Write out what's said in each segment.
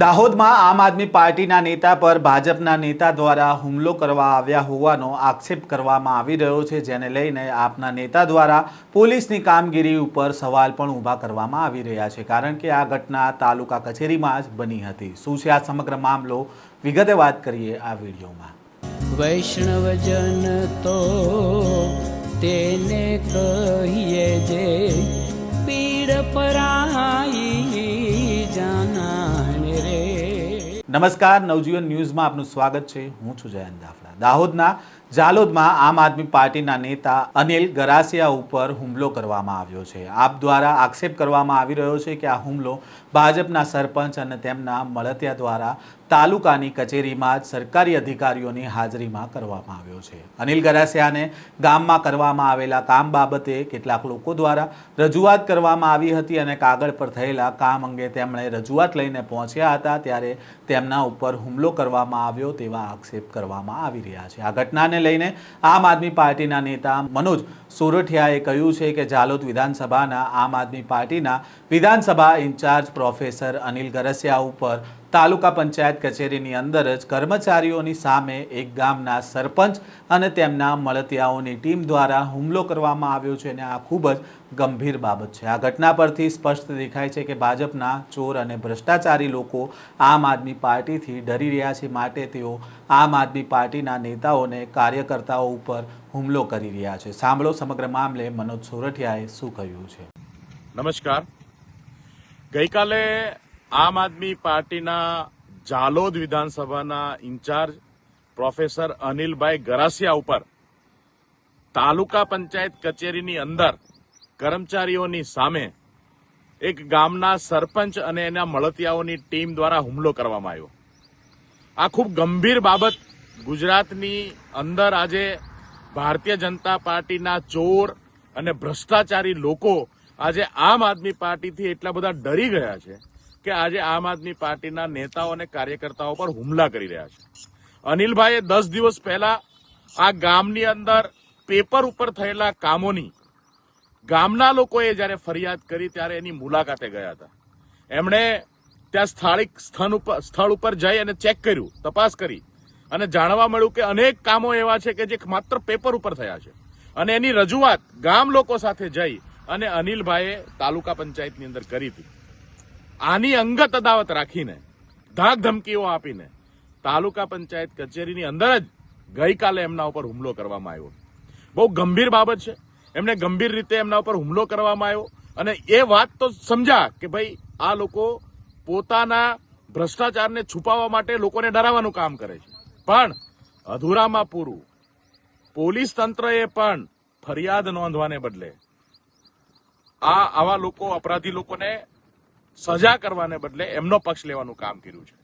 દાહોદમાં આમ આદમી પાર્ટીના નેતા પર ભાજપના નેતા દ્વારા હુમલો કરવા આવ્યા હોવાનો આક્ષેપ કરવામાં આવી રહ્યો છે, જેને લઈને આપના નેતા દ્વારા પોલીસની કામગીરી ઉપર સવાલ પણ ઊભા કરવામાં આવી રહ્યા છે. કારણ કે આ ઘટના તાલુકા કચેરીમાં જ બની હતી. શું છે આ સમગ્ર મામલો? વિગતે વાત કરીએ આ વિડીયોમાં. વૈષ્ણવજન તો તેને કહીએ જે પીડ પરાઈ નમસ્કાર, નવજીવન ન્યૂઝમાં આપનું સ્વાગત છે. હું છું જયંત દાફડા દાહોદના જાલોદમાં આમ આદમી પાર્ટીના નેતા અનિલ ગરાસિયા ઉપર હુમલો કરવામાં આવ્યો છે. આપ દ્વારા આક્ષેપ કરવામાં આવી રહ્યો છે કે આ હુમલો ભાજપના સરપંચ અને તેમના મળતિયા દ્વારા તાલુકાની કચેરીમાં જ સરકારી અધિકારીઓની હાજરીમાં કરવામાં આવ્યો છે. અનિલ ગરાસિયાને ગામમાં કરવામાં આવેલા કામ બાબતે કેટલાક લોકો દ્વારા રજૂઆત કરવામાં આવી હતી અને કાગળ પર થયેલા કામ અંગે તેમણે રજૂઆત લઈને પહોંચ્યા હતા ત્યારે તેમના ઉપર હુમલો કરવામાં આવ્યો તેવા આક્ષેપ કરવામાં આવી રહ્યા છે. આ ઘટનાને લઈને આમ આદમી પાર્ટીના નેતા મનોજ સોરઠિયાએ કહ્યું છે કે જાલોદ વિધાનસભાના આમ આદમી પાર્ટીના વિધાનસભા ઇન્ચાર્જ પ્રોફેસર અનિલ ગરસિયા ઉપર તાલુકા પંચાયત કચેરીની અંદર જ કર્મચારીઓની સામે એક ગામના સરપંચ અને તેમના મળતિયાઓની ટીમ દ્વારા હુમલો કરવામાં આવ્યો છે અને આ ખૂબ જ ગંભીર બાબત છે. આ ઘટના પરથી સ્પષ્ટ દેખાય છે કે ભાજપના ચોર અને ભ્રષ્ટાચારી લોકો આમ આદમી પાર્ટીથી ડરી રહ્યા છે માટે તેઓ આમ આદમી પાર્ટીના નેતાઓને કાર્યકર્તાઓ ઉપર હુમલો કરી રહ્યા છે. સાંભળો સમગ્ર મામલે મનોજ સોરઠિયાએ શું કહ્યું છે? નમસ્કાર. ગઈકાલે આમ આદમી પાર્ટીના જાલોદ વિધાનસભાના ઇન્ચાર્જ પ્રોફેસર અનિલભાઈ ગરાસિયા ઉપર તાલુકા પંચાયત કચેરીની અંદર કર્મચારીઓની સામે એક ગામના સરપંચ અને એના મળતિયાઓની ટીમ દ્વારા હુમલો કરવામાં આવ્યો. આ ખૂબ ગંભીર બાબત ગુજરાતની અંદર આજે ભારતીય જનતા પાર્ટીના ચોર અને ભ્રષ્ટાચારી લોકો આજે આમ આદમી પાર્ટીથી એટલા બધા ડરી ગયા છે. કે આજે આમ આદમી પાર્ટીના નેતાઓ અને કાર્યકર્તાઓ પર હુમલા કરી રહ્યા છે. અનિલભાઈએ દસ દિવસ પહેલા આ ગામની અંદર પેપર ઉપર થયેલા કામોની ગામના લોકોએ જ્યારે ફરિયાદ કરી ત્યારે એની મુલાકાતે ગયા હતા. એમણે ત્યાં સ્થાનિક સ્થળ ઉપર સ્થળ ઉપર જઈ અને ચેક કર્યું, તપાસ કરી અને જાણવા મળ્યું કે અનેક કામો એવા છે કે જે માત્ર પેપર ઉપર થયા છે. અને એની રજૂઆત ગામ લોકો સાથે જઈ અને અનિલભાઈએ તાલુકા પંચાયતની અંદર કરી હતી. આની અંગત અદાવત રાખીને, ધાક ધમકીઓ આપીને, તાલુકા પંચાયત કચેરીની અંદર જ ગઈકાલે એમના ઉપર હુમલો કરવામાં આવ્યો. બહુ ગંભીર બાબત છે. એમને ગંભીર રીતે એમના ઉપર હુમલો કરવામાં આવ્યો. અને એ વાત તો સમજા કે ભાઈ, આ લોકો પોતાના ભ્રષ્ટાચારને છુપાવવા માટે લોકોને ડરાવવાનું કામ કરે છે. પણ અધૂરામાં પૂરું. પોલીસ તંત્રએ પણ ફરિયાદ નોંધવાને બદલે આ આવા લોકો, અપરાધી લોકોને સજા કરવાને બદલે એમનો પક્ષ લેવાનું કામ કર્યું છે.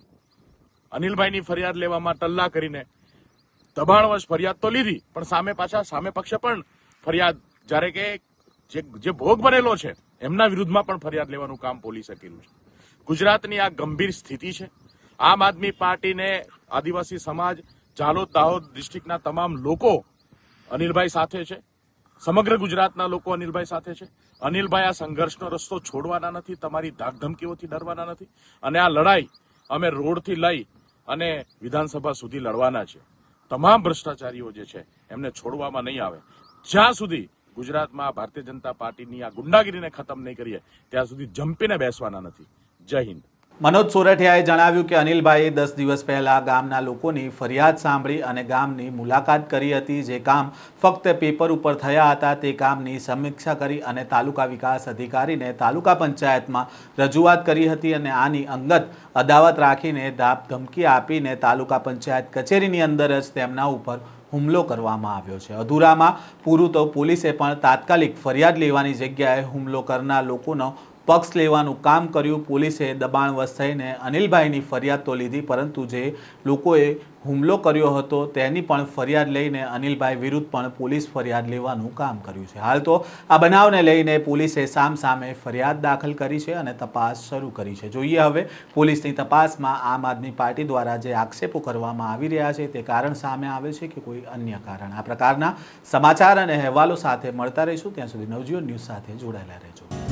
અનિલભાઈની ફરિયાદ લેવામાં ટલ્લા કરીને દબાણવશ ફરિયાદ તો લીધી, પણ સામે પાછા સામે પક્ષે પણ ફરિયાદ, જ્યારે કે જે ભોગ બનેલો છે, એમના વિરુદ્ધમાં પણ ફરિયાદ લેવાનું કામ પોલીસે કર્યું છે. ગુજરાતની આ ગંભીર સ્થિતિ છે. આમ આદમી પાર્ટીને આદિવાસી સમાજ ઝાલોદ દાહોદ ડિસ્ટ્રિક્ટના તમામ લોકો અનિલભાઈ સાથે છે. સમગ્ર ગુજરાતના લોકો અનિલભાઈ સાથે છે. અનિલભાઈ, આ સંઘર્ષનો રસ્તો છોડવાના નથી, તમારી ધાકધમકીઓથી ડરવાના નથી અને આ લડાઈ અમે રોડથી લઈ અને વિધાનસભા સુધી લડવાના છે. તમામ ભ્રષ્ટાચારીઓ જે છે, એમને છોડવામાં નહીં આવે. જ્યાં સુધી ગુજરાતમાં ભારતીય જનતા પાર્ટીની આ ગુંડાગીરીને ખતમ નહીં કરીએ, ત્યાં સુધી જંપીને બેસવાના નથી. જય હિન્દ. મનોજ સોરઠિયાએ જણાવ્યું કે અનિલભાઈએ દસ દિવસ પહેલાં ગામના લોકોની ફરિયાદ સાંભળી અને ગામની મુલાકાત કરી હતી. જે કામ ફક્ત પેપર ઉપર થયા હતા તે કામની સમીક્ષા કરી અને તાલુકા વિકાસ અધિકારીને તાલુકા પંચાયતમાં રજૂઆત કરી હતી અને આની અંગત અદાવત રાખીને ધાપ ધમકી આપીને તાલુકા પંચાયત કચેરીની અંદર જ તેમના ઉપર હુમલો કરવામાં આવ્યો છે. અધૂરામાં પૂરું તો પોલીસે પણ તાત્કાલિક ફરિયાદ લેવાની જગ્યાએ હુમલો કરનાર લોકોનો પક્ષ લેવાનું કામ કર્યું, પોલીસે દબાણવશ થઈને અનિલભાઈની ફરિયાદ તો લીધી, પરંતુ જે લોકોએ હુમલો કર્યો હતો તેની પણ ફરિયાદ લઈને અનિલભાઈ વિરુદ્ધ પણ પોલીસ ફરિયાદ લેવાનું કામ કર્યું છે. હાલ તો આ બનાવને લઈને પોલીસે સામ સામે ફરિયાદ દાખલ કરી છે અને તપાસ શરૂ કરી છે. જોઈએ હવે પોલીસની તપાસમાં આમ આદમી પાર્ટી દ્વારા જે આક્ષેપો કરવામાં આવી રહ્યા છે તે કારણ સામે આવે છે કે કોઈ અન્ય કારણ? આ પ્રકારના સમાચાર અને અહેવાલો સાથે મળતા રહીશું. ત્યાં સુધી નવજીવન ન્યૂઝ સાથે જોડાયેલા રહેજો.